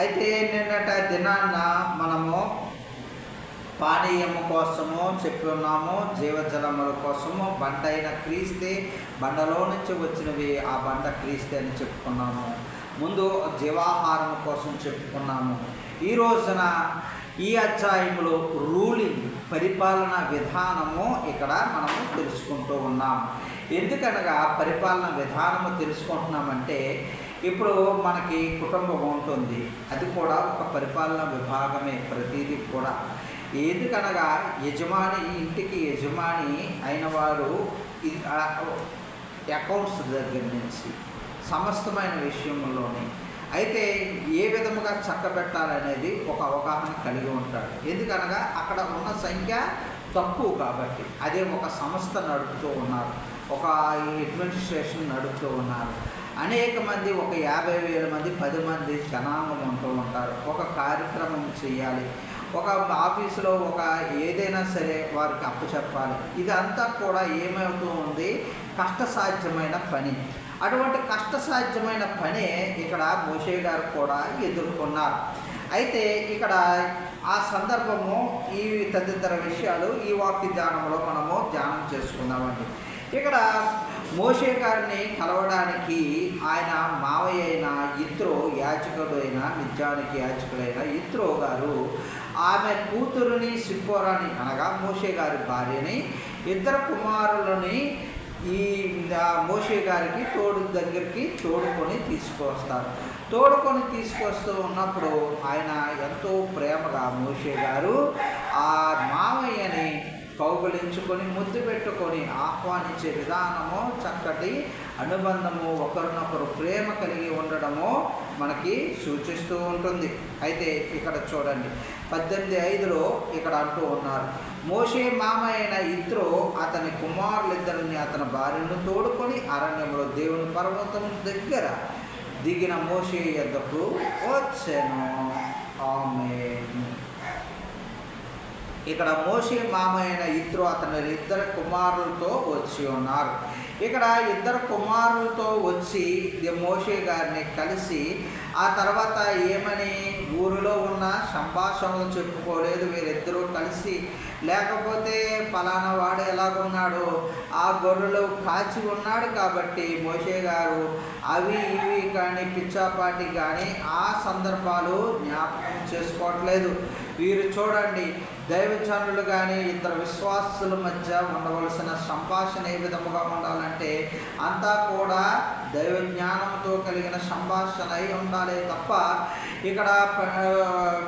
అయితే నిన్నట దినాన్న మనము పానీయము కోసము చెప్పి ఉన్నాము జీవజలముల కోసము బండ అయిన క్రీస్తే బండలో నుంచి వచ్చినవి ఆ బండ క్రీస్తే అని చెప్పుకున్నాము. ముందు జీవాహారం కోసం చెప్పుకున్నాము. ఈ రోజున ఈ అధ్యాయంలో రూలింగ్ పరిపాలన విధానము ఇక్కడ మనము తెలుసుకుంటూ ఉన్నాం. ఎందుకనగా పరిపాలన విధానము తెలుసుకుంటున్నామంటే ఇప్పుడు మనకి కుటుంబం ఉంటుంది. అది కూడా ఒక పరిపాలన విభాగమే. ప్రతిదీ కూడా. ఎందుకనగా యజమాని ఇంటికి యజమాని అయిన వారు ఆ అకౌంట్స్ దగ్గర నుంచి సమస్తమైన విషయంలోనే. అయితే ఏ విధముగా చక్కబెట్టాలనేది ఒక అవగాహన కలిగి ఉంటాడు. ఎందుకనగా అక్కడ ఉన్న సంఖ్య తక్కువ కాబట్టి అదే ఒక సంస్థ నడుపుతూ ఉన్నారు. ఒక అడ్మినిస్ట్రేషన్ నడుపుతూ ఉన్నారు. అనేక మంది ఒక యాభై వేల మంది పది మంది జనాంగం ఉంటూ ఉంటారు. ఒక కార్యక్రమం చేయాలి ఒక ఆఫీసులో ఒక ఏదైనా సరే వారికి అప్పచెప్పాలి ఇదంతా కూడా ఏమవుతూ ఉంది? కష్టసాధ్యమైన పని. అటువంటి కష్టసాధ్యమైన పని ఇక్కడ మోషే గారు కూడా ఎదుర్కొన్నారు. అయితే ఇక్కడ ఆ సందర్భము ఈ తదితర విషయాలు ఈ వాక్య ధ్యానంలో మనము ధ్యానం చేసుకుందామండి. ఇక్కడ మోషే గారిని కలవడానికి ఆయన మావయ్య అయిన ఇత్రో యాచకుడు నిజానికి యాచకుడైన ఇత్రో గారు ఆమె కూతురుని సిప్పోరాని అనగా మోషే గారి భార్యని ఇద్దరు కుమారులని ఈ మోషే గారికి తోడు దగ్గరికి తోడుకొని తీసుకొస్తారు తోడుకొని తీసుకొస్తూ ఉన్నప్పుడు ఆయన ఎంతో ప్రేమగా మోషే గారు ఆ మామయ్యని కౌగులించుకొని ముద్దు పెట్టుకొని ఆహ్వానించే విధానము చక్కటి అనుబంధము ఒకరినొకరు ప్రేమ కలిగి ఉండడము మనకి సూచిస్తూ ఉంటుంది. అయితే ఇక్కడ చూడండి. పద్దెనిమిది ఐదులో ఇక్కడ అంటూ ఉన్నారు. మోషే మామ అయిన ఇత్రో అతని కుమారులిద్దరిని అతని భార్యను తోడుకొని అరణ్యంలో దేవుని పర్వతం దగ్గర దిగిన మోషే యొద్దకు వచ్చాను. ఆమె ఇక్కడ మోషే మామైన ఇద్దరు అతని ఇద్దరు కుమారులతో వచ్చి ఉన్నారు. ఇక్కడ ఇద్దరు కుమారులతో వచ్చి మోషే గారిని కలిసి ఆ తర్వాత ఏమని ఊరిలో ఉన్న సంభాషణలు చెప్పుకోలేదు వీరిద్దరూ కలిసి. లేకపోతే ఫలానా వాడు ఎలాగున్నాడు? ఆ గొర్రెలు కాచి ఉన్నాడు కాబట్టి మోషే గారు అవి ఇవి కానీ పిచ్చాపాటి కానీ ఆ సందర్భాలు జ్ఞాపకం చేసుకోవట్లేదు. వీరు చూడండి దైవజనులు కానీ ఇద్దరు విశ్వాసుల మధ్య ఉండవలసిన సంభాషణ ఏ విధముగా ఉండాలంటే అంతా కూడా దైవ జ్ఞానంతో కలిగిన సంభాషణ అయి ఉండాలి తప్ప ఇక్కడ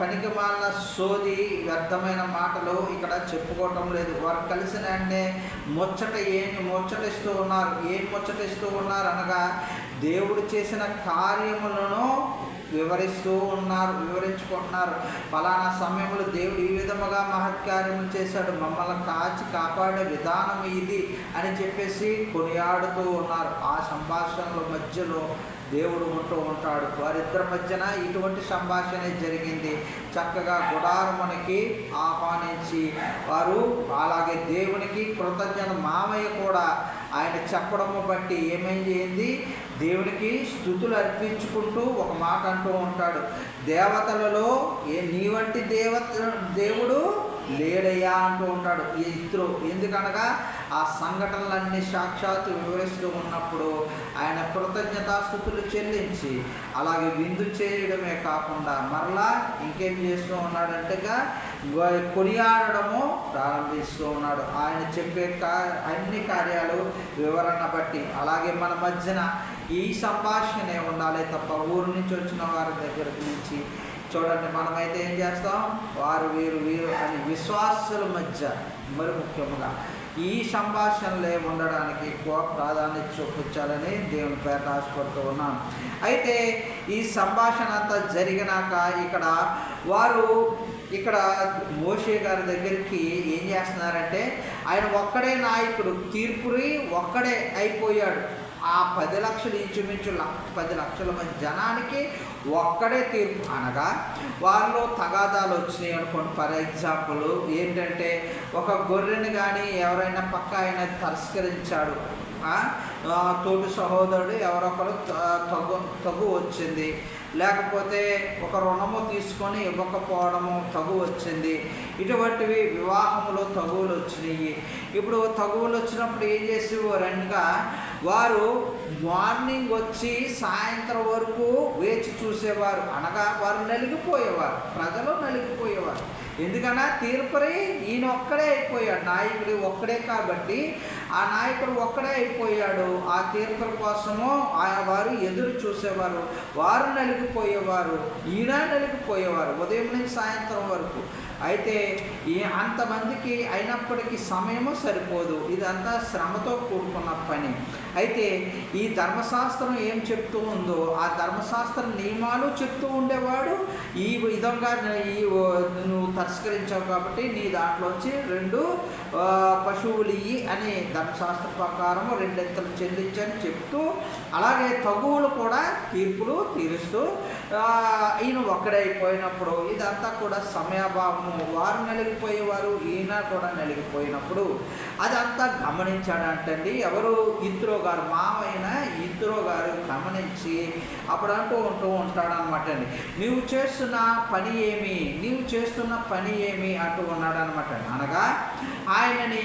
పనికి మాలిన సోది వ్యర్థమైన మాటలు ఇక్కడ చెప్పుకోవటం లేదు. వారు కలిసిన అంటే ముచ్చట ఏమి ముచ్చటిస్తూ ఉన్నారు? ఏం ముచ్చటిస్తూ ఉన్నారు అనగా దేవుడు చేసిన కార్యములను వివరిస్తూ ఉన్నారు వివరించుకుంటున్నారు. ఫలానా సమయంలో దేవుడు ఈ విధముగా మహత్కార్యములు చేశాడు. మమ్మల్ని కాచి కాపాడే విధానం ఇది అని చెప్పేసి కొనియాడుతూ ఉన్నారు. ఆ సంభాషణల మధ్యలో దేవుడు ఉంటూ ఉంటాడు. వారిద్దరి మధ్యన ఇటువంటి సంభాషణ జరిగింది. చక్కగా గుడారమునికి ఆహ్వానించి వారు అలాగే దేవునికి కృతజ్ఞత మామయ్య కూడా ఆయన చెప్పడము బట్టి ఏమైంది దేవునికి స్థుతులు అర్పించుకుంటూ ఒక మాట అంటూ ఉంటాడు. దేవతలలో ఏ నీ వంటి దేవత దేవుడు లేడయ్యా అంటూ ఉంటాడు. ఈ ఇద్దరు. ఎందుకనగా ఆ సంఘటనలన్నీ సాక్షాత్తు వివరిస్తూ ఉన్నప్పుడు ఆయన కృతజ్ఞతాస్థుతులు చెల్లించి అలాగే విందు చేయడమే కాకుండా మరలా ఇంకేం చేస్తూ ఉన్నాడంటేగా కొనియాడము కొనియాడడము ప్రారంభిస్తూ ఉన్నాడు. ఆయన చెప్పే కా అన్ని కార్యాలు వివరణ బట్టి. అలాగే మన మధ్యన ఈ సంభాషణే ఉండాలి తప్ప ఊరు నుంచి వచ్చిన వారి దగ్గర నుంచి చూడండి మనమైతే ఏం చేస్తాం? వారు వీరు వీరు అని విశ్వాసుల మధ్య మరి ముఖ్యంగా ఈ సంభాషణలే ఉండడానికి ఎక్కువ ప్రాధాన్యత చూపించాలని దేవుని పేట ఆశపడుతూ ఉన్నాను. అయితే ఈ సంభాషణ అంతా జరిగినాక ఇక్కడ వారు ఇక్కడ మోషే గారి దగ్గరికి ఏం చేస్తున్నారంటే ఆయన ఒక్కడే నాయకుడు తీర్పురి ఒక్కడే అయిపోయాడు. ఆ పది లక్షలు ఇంచుమించు లక్ష పది లక్షల మంది జనానికి ఒక్కడే తీర్పు. అనగా వారిలో తగాదాలు వచ్చినాయి అనుకోండి. ఫర్ ఎగ్జాంపుల్ ఏంటంటే ఒక గొర్రెని కానీ ఎవరైనా పక్క ఆయన తిరస్కరించాడు. తోటి సహోదరుడు ఎవరొకరు త- తగు తగు వచ్చింది. లేకపోతే ఒక రుణము తీసుకొని ఇవ్వకపోవడము తగు వచ్చింది. ఇటువంటివి వివాహంలో తగువులు వచ్చినాయి. ఇప్పుడు తగువులు వచ్చినప్పుడు ఏం చేసేవారనగా వారు మార్నింగ్ వచ్చి సాయంత్రం వరకు వేచి చూసేవారు. అనగా వారు నలిగిపోయేవారు. ప్రజలు నలిగిపోయేవారు. ఎందుకన్నా తీర్పరి ఈయన ఒక్కడే అయిపోయాడు. నాయకుడు ఒక్కడే కాబట్టి ఆ నాయకుడు ఒక్కడే అయిపోయాడు. ఆ తీర్పుల కోసము ఆయన వారు ఎదురు చూసేవారు. వారు నలిగిపోయేవారు. ఈయన నలిగిపోయేవారు. ఉదయం నుంచి సాయంత్రం వరకు. అయితే ఈ అంతమందికి అయినప్పటికీ సమయము సరిపోదు. ఇదంతా శ్రమతో కూడుకున్న పని. అయితే ఈ ధర్మశాస్త్రం ఏం చెప్తూ ఉందో ఆ ధర్మశాస్త్ర నియమాలు చెప్తూ ఉండేవాడు. ఈ విధంగా ఈ నువ్వు తిరస్కరించావు కాబట్టి నీ దాంట్లోంచి రెండు పశువులు ఇయ్యి అని ధర్మశాస్త్ర ప్రకారం రెండెంతలు చెల్లించని చెప్తూ అలాగే తగువులు కూడా తీర్పులు తీరుస్తూ ఈయన ఒక్కడైపోయినప్పుడు ఇదంతా కూడా సమయాభావము. వారు నలిగిపోయేవారు ఈయన కూడా నలిగిపోయినప్పుడు. అదంతా గమనించాడంటండి ఎవరు? ఇంద్రో గారు మామైన ఇంద్రో గారు గమనించి అప్పుడు అంటూ ఉంటూ ఉంటాడనమాట అండి నీవు చేస్తున్న పని ఏమి? నీవు చేస్తున్న పని ఏమి? అంటూ ఉన్నాడనమాట అనగా ఆయనని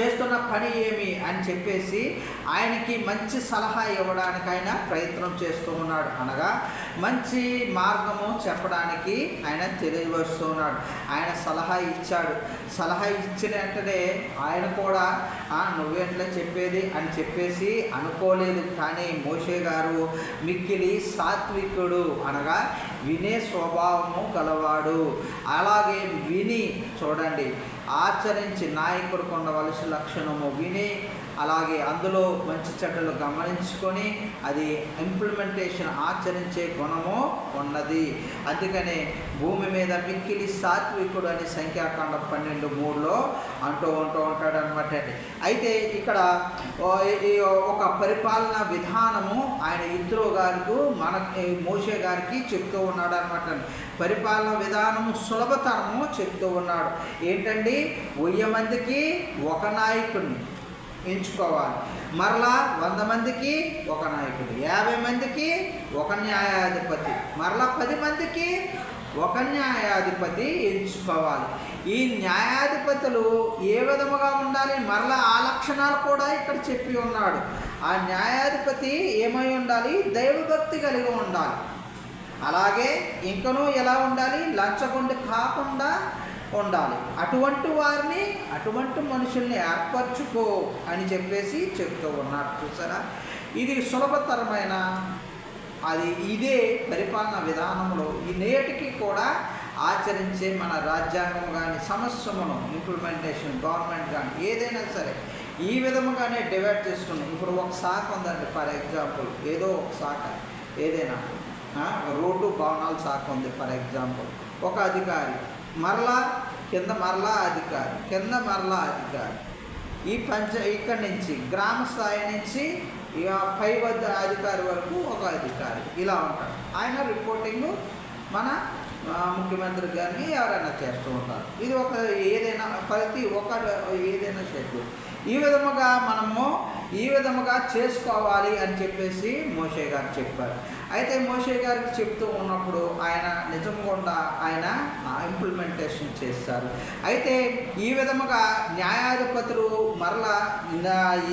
చేస్తున్న పని ఏమి అని చెప్పేసి ఆయనకి మంచి సలహా ఇవ్వడానికి ఆయన ప్రయత్నం చేస్తూ ఉన్నాడు. అనగా మంచి మార్గము చెప్పడానికి ఆయన తెలియవస్తున్నాడు ఆయన సలహా ఇచ్చాడు. సలహా ఇచ్చిన వెంటనే ఆయన కూడా "ఆ, చెప్పేది? అని చెప్పేసి అనుకోలేదు. కానీ మోషే గారు మిక్కిలి సాత్వికుడు అనగా వినే స్వభావము గలవాడు. అలాగే విని చూడండి. ఆచరించి నాయకుడు కొండవలసి లక్షణము విని అలాగే అందులో మంచి చెడ్డలు గమనించుకొని అది ఇంప్లిమెంటేషన్ ఆచరించే గుణము ఉన్నది. అందుకనే భూమి మీద మిక్కిలి సాత్వికుడు అని సంఖ్యాకాండ పన్నెండు మూడులో అంటూ ఉంటూ ఉంటాడు అనమాట అయితే ఇక్కడ ఒక పరిపాలన విధానము ఆయన ఇద్దరు గారికి మన మోషే గారికి చెప్తూ ఉన్నాడు అనమాట పరిపాలన విధానము సులభతరము చెప్తూ ఉన్నాడు. ఏంటండి? వెయ్యి మందికి ఒక నాయకుడిని ఎంచుకోవాలి మరలా వంద మందికి ఒక నాయకుడు యాభై మందికి ఒక న్యాయాధిపతి మరలా పది మందికి ఒక న్యాయాధిపతి ఎంచుకోవాలి. ఈ న్యాయాధిపతులు ఏ విధముగా ఉండాలి? మరలా ఆ లక్షణాలు కూడా ఇక్కడ చెప్పి ఉన్నాడు. ఆ న్యాయాధిపతి ఏమై ఉండాలి? దైవభక్తి కలిగి ఉండాలి. అలాగే ఇంకనూ ఎలా ఉండాలి? లంచగొండి కాకుండా ఉండాలి. అటువంటి వారిని అటువంటి మనుషుల్ని ఏర్పరచుకో అని చెప్పేసి చెప్తూ ఉన్నారు. చూసారా? ఇది సులభతరమైన అది ఇదే పరిపాలన విధానంలో ఈ నేటికి కూడా ఆచరించే మన రాజ్యాంగం కానీ సమస్యమును ఇంప్లిమెంటేషన్ గవర్నమెంట్ కానీ ఏదైనా సరే ఈ విధముగానే డివైడ్ చేసుకున్నాం. ఇప్పుడు ఒక శాఖ ఉందండి ఫర్ ఎగ్జాంపుల్ ఏదో ఒక శాఖ ఏదైనా రోడ్డు భవనాల శాఖ ఉంది ఫర్ ఎగ్జాంపుల్ ఒక అధికారి మరలా కింద మరలా అధికారి కింద మరలా అధికారి. ఈ పంచ ఇక్కడి నుంచి గ్రామ స్థాయి నుంచి ఇక పై వద్ద అధికారి వరకు ఒక అధికారి. ఇలా ఉంటాడు ఆయన రిపోర్టింగ్ మన ముఖ్యమంత్రి గారిని ఎవరైనా చేస్తూ ఉంటారు. ఇది ఒక ఏదైనా ప్రతి ఒక్క ఏదైనా షెడ్యూల్ ఈ విధముగా మనము ఈ విధముగా చేసుకోవాలి అని చెప్పేసి మోషే గారు చెప్పారు. అయితే మోషే గారికి చెప్తూ ఉన్నప్పుడు ఆయన నిజంగా ఆయన ఇంప్లిమెంటేషన్ చేస్తారు. అయితే ఈ విధముగా న్యాయాధిపతులు మరలా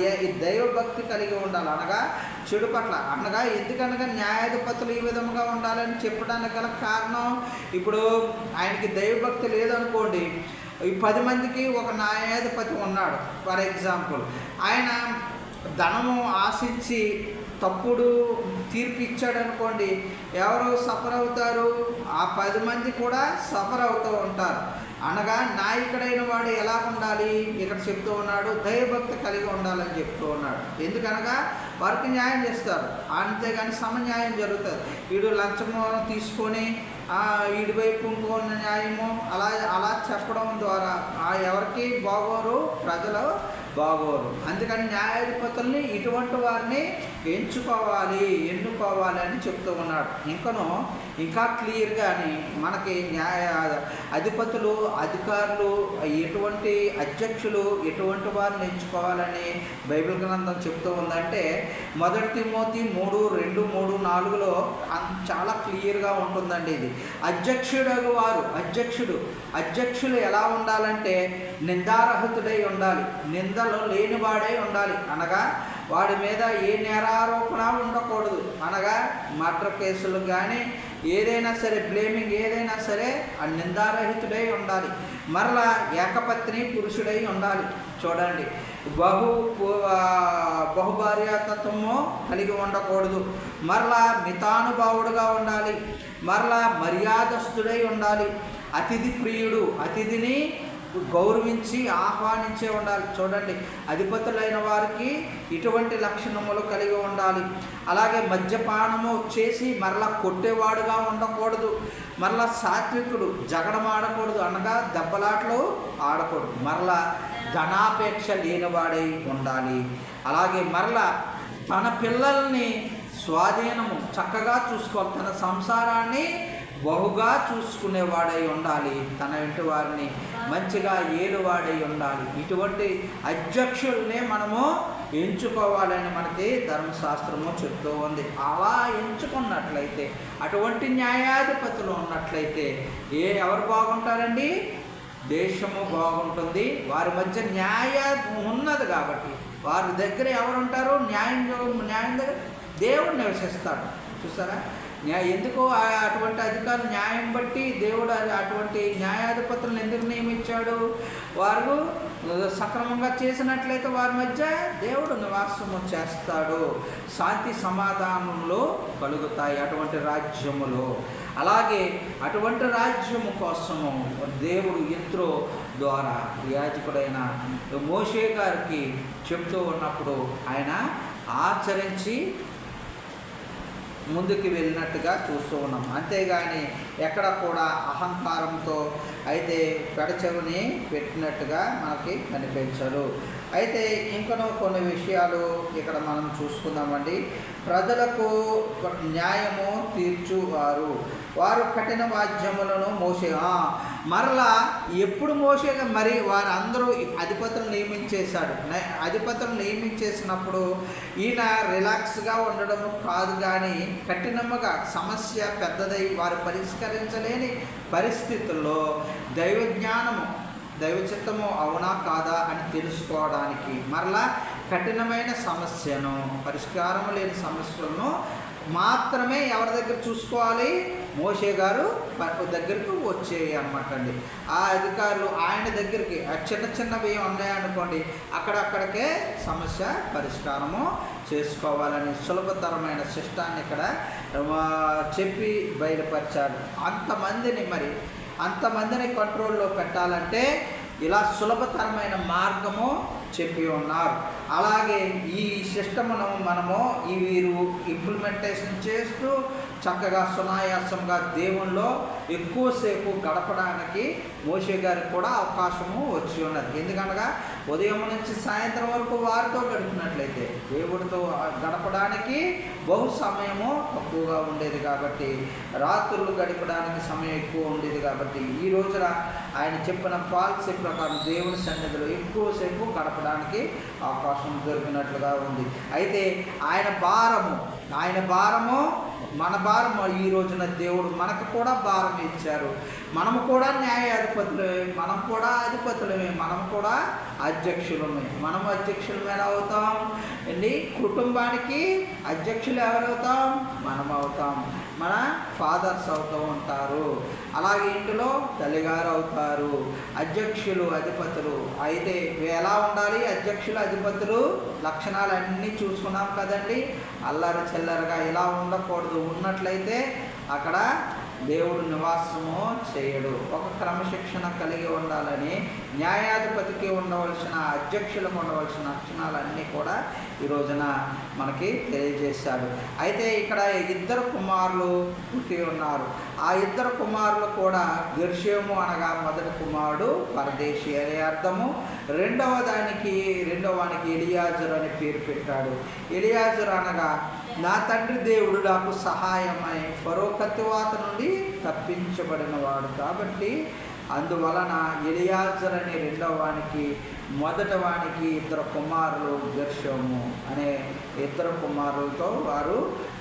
ఏ- ఈ దైవభక్తి కలిగి ఉండాలి అనగా చెడు పట్ల. అనగా ఎందుకనగా న్యాయాధిపతులు ఈ విధముగా ఉండాలని చెప్పడానికి గల కారణం ఇప్పుడు ఆయనకి దైవభక్తి లేదనుకోండి ఈ పది మందికి ఒక న్యాయాధిపతి ఉన్నాడు. ఫర్ ఎగ్జాంపుల్ ఆయన ధనము ఆశించి తప్పుడు తీర్పు ఇచ్చాడు అనుకోండి ఎవరు సఫర్ అవుతారు? ఆ పది మంది కూడా సఫర్ అవుతూ ఉంటారు. అనగా నాయకుడైన వాడు ఎలా ఉండాలి? ఇక్కడ చెప్తూ ఉన్నాడు దైవభక్తి కలిగి ఉండాలని చెప్తూ ఉన్నాడు. ఎందుకనగా వారికి న్యాయం చేస్తారు. అంతేగాని సమన్యాయం జరుగుతుంది. వీడు లంచము తీసుకొని ఆ, వీడి వైపు ఇంకో న్యాయము అలా అలా చెప్పడం ద్వారా ఎవరికి బాగోరు ప్రజలు బాగోరు. అందుకని న్యాయాధిపతుల్ని ఇటువంటి వారిని ఎంచుకోవాలి ఎన్నుకోవాలి అని చెప్తూ ఉన్నాడు. ఇంకను ఇంకా క్లియర్గాని మనకి న్యాయ అధిపతులు అధికారులు ఎటువంటి అధ్యక్షులు ఎటువంటి వారిని ఎంచుకోవాలని బైబిల్ గ్రంథం చెప్తూ ఉందంటే మొదటి తిమోతి మూడు రెండు మూడు నాలుగులో చాలా క్లియర్గా ఉంటుందండి ఇది. అధ్యక్షుడు వారు అధ్యక్షుడు అధ్యక్షులు ఎలా ఉండాలంటే నిందారహితుడై ఉండాలి. నింద నిందలు లేనివాడై ఉండాలి. అనగా వాడి మీద ఏ నేరారోపణ ఉండకూడదు. అనగా మర్డర్ కేసులు కానీ ఏదైనా సరే బ్లేమింగ్ ఏదైనా సరే ఆ నిందారహితుడై ఉండాలి. మరలా ఏకపత్ని పురుషుడై ఉండాలి. చూడండి. బహు ఆ, బహుభార్యాతత్వము కలిగి ఉండకూడదు. మరలా మితానుభావుడుగా ఉండాలి. మరలా మర్యాదస్తుడై ఉండాలి. అతిథి ప్రియుడు అతిథిని గౌరవించి ఆహ్వానించే ఉండాలి. చూడండి అధిపతులైన వారికి ఇటువంటి లక్షణములు కలిగి ఉండాలి. అలాగే మద్యపానము చేసి మరలా కొట్టేవాడుగా ఉండకూడదు. మరలా సాత్వికుడు జగడం ఆడకూడదు అనగా దెబ్బలాట్లు ఆడకూడదు. మరలా ధనాపేక్ష లేనివాడై ఉండాలి. అలాగే మరలా తన పిల్లల్ని స్వాధీనము చక్కగా చూసుకోవాలి. తన సంసారాన్ని బహుగా చూసుకునేవాడై ఉండాలి. తన ఇంటి వారిని మంచిగా ఏలువాడై ఉండాలి. ఇటువంటి అధ్యక్షుల్నే మనము ఎంచుకోవాలని మనకి ధర్మశాస్త్రము చెప్తూ ఉంది. అలా ఎంచుకున్నట్లయితే అటువంటి న్యాయాధిపతులు ఉన్నట్లయితే ఏ ఎవరు బాగుంటారండి? దేశము బాగుంటుంది. వారి మధ్య న్యాయం ఉన్నది కాబట్టి. వారి దగ్గర ఎవరుంటారు? న్యాయం న్యాయం దగ్గర దేవుడు నివసిస్తాడు. చూసారా ఎందుకు అటువంటి అధికారులు న్యాయం బట్టి దేవుడు అటువంటి న్యాయాధిపతులను ఎందుకు నియమించాడు? వారు సక్రమంగా చేసినట్లయితే వారి మధ్య దేవుడు నివాసము చేస్తాడు. శాంతి సమాధానంలో కలుగుతాయి అటువంటి రాజ్యములో. అలాగే అటువంటి రాజ్యము కోసము దేవుడు ఇంత్రో ద్వారా యాజకుడైన మోషే గారికి చెప్తూ ఉన్నప్పుడు ఆయన ఆచరించి ముందుకు వెళ్ళినట్టుగా చూస్తూ ఉన్నాం. అంతేగాని ఎక్కడ కూడా అహంకారంతో అయితే పెడచెవిని పెట్టినట్టుగా మనకి కనిపించరు అయితే ఇంకనో కొన్ని విషయాలు ఇక్కడ మనం చూసుకుందామండి. ప్రజలకు న్యాయము తీర్చువారు. వారు కఠిన వాద్యములను మోసే మరలా ఎప్పుడు మోసే మరి వారందరూ అధిపతులు నియమించేశాడు. అధిపతులు నియమించేసినప్పుడు ఈయన రిలాక్స్గా ఉండడం కాదు కానీ కఠినముగా సమస్య పెద్దదై వారు పరిష్కరించలేని పరిస్థితుల్లో దైవ దైవచిత్తము దైవ చిత్తము అవునా కాదా అని తెలుసుకోవడానికి మరలా కఠినమైన సమస్యను పరిష్కారం లేని సమస్యలను మాత్రమే ఎవరి దగ్గర చూసుకోవాలి? మోషే గారు దగ్గరికి దగ్గరకు వచ్చేవి అనమాట అండి ఆ అధికారులు ఆయన దగ్గరికి చిన్న చిన్న చిన్నవి ఉన్నాయనుకోండి అక్కడక్కడికే సమస్య పరిష్కారము చేసుకోవాలని సులభతరమైన శిష్టాన్ని ఇక్కడ చెప్పి బయలుపరిచాడు అంతమందిని మరి అంతమందిని కంట్రోల్లో పెట్టాలంటే ఇలా సులభతరమైన మార్గము చెప్పి ఉన్నారు. అలాగే ఈ సిస్టమును మనము ఈ వీరు ఇంప్లిమెంటేషన్ చేస్తూ చక్కగా సునాయాసంగా దేవుణ్ణిలో ఎక్కువసేపు గడపడానికి మోషే గారికి కూడా అవకాశము వచ్చి ఉన్నది. ఎందుకనగా ఉదయం నుంచి సాయంత్రం వరకు వారితో గడిపినట్లయితే దేవుడితో గడపడానికి బహు సమయము తక్కువగా ఉండేది కాబట్టి రాత్రులు గడపడానికి సమయం ఎక్కువ ఉండేది కాబట్టి ఈ రోజున ఆయన చెప్పిన పాలసీ ప్రకారం దేవుని సన్నిధిలో ఎక్కువసేపు గడపడానికి అవకాశం దొరికినట్లుగా ఉంది. అయితే ఆయన భారము ఆయన భారము మన భారం ఈ రోజున దేవుడు మనకు కూడా భారం ఇచ్చారు. మనము కూడా న్యాయాధిపతులమే మనం కూడా అధిపతులమే మనం కూడా అధ్యక్షులమే. మనం అధ్యక్షులం ఎలా అవుతాం? అండి కుటుంబానికి అధ్యక్షులు ఎవరవుతాం? మనం అవుతాం మన ఫాదర్స్ అవుతూ ఉంటారు. అలాగే ఇంటిలో తల్లిగారు అవుతారు. అధ్యక్షులు అధిపతులు అయితే ఎలా ఉండాలి? అధ్యక్షులు అధిపతులు లక్షణాలు అన్నీ చూసుకున్నాం కదండి. అల్లరి చిల్లరగా ఇలా ఉండకూడదు. ఉన్నట్లయితే అక్కడ దేవుడు నివాసము చేయడు. ఒక క్రమశిక్షణ కలిగి ఉండాలని న్యాయాధిపతికి ఉండవలసిన అధ్యక్షులకు ఉండవలసిన లక్షణాలన్నీ కూడా ఈ రోజున మనకి తెలియజేశాడు. అయితే ఇక్కడ ఇద్దరు కుమారులు పుట్టి ఉన్నారు. ఆ ఇద్దరు కుమారులు కూడా గెర్షేము అనగా మొదటి కుమారుడు పరదేశి అనే అర్థము. రెండవ దానికి రెండవ వానికి ఎలియాజరు అని పేరు పెట్టాడు. ఎలియాజరు అనగా నా తండ్రి దేవుడు నాకు సహాయమై ఫరో నుండి తప్పించబడిన వాడు కాబట్టి అందువలన ఎలియాజర్ అనే రెండవ వానికి మొదట వానికి ఇద్దరు కుమారులు గర్షము అనే ఇద్దరు కుమారులతో వారు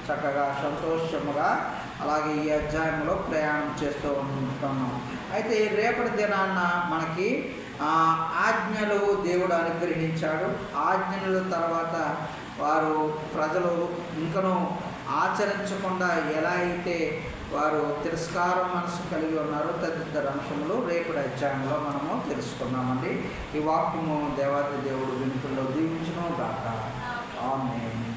చక్కగా సంతోషముగా అలాగే ఈ అధ్యాయంలో ప్రయాణం చేస్తూ ఉంటున్నాం అయితే రేపటి దినాన్న మనకి ఆజ్ఞలు దేవుడు అనుగ్రహించాడు. ఆజ్ఞల తర్వాత వారు ప్రజలు ఇంకను ఆచరించకుండా ఎలా అయితే వారు తిరస్కారం మనసు కలిగి ఉన్నారో తదితర అంశములు రేపటి అధ్యాయంలో మనము తెలుసుకున్నామండి ఈ వాక్యము దేవాది దేవుడు వెనుకల్లో దీవించడం దాకా ఆమె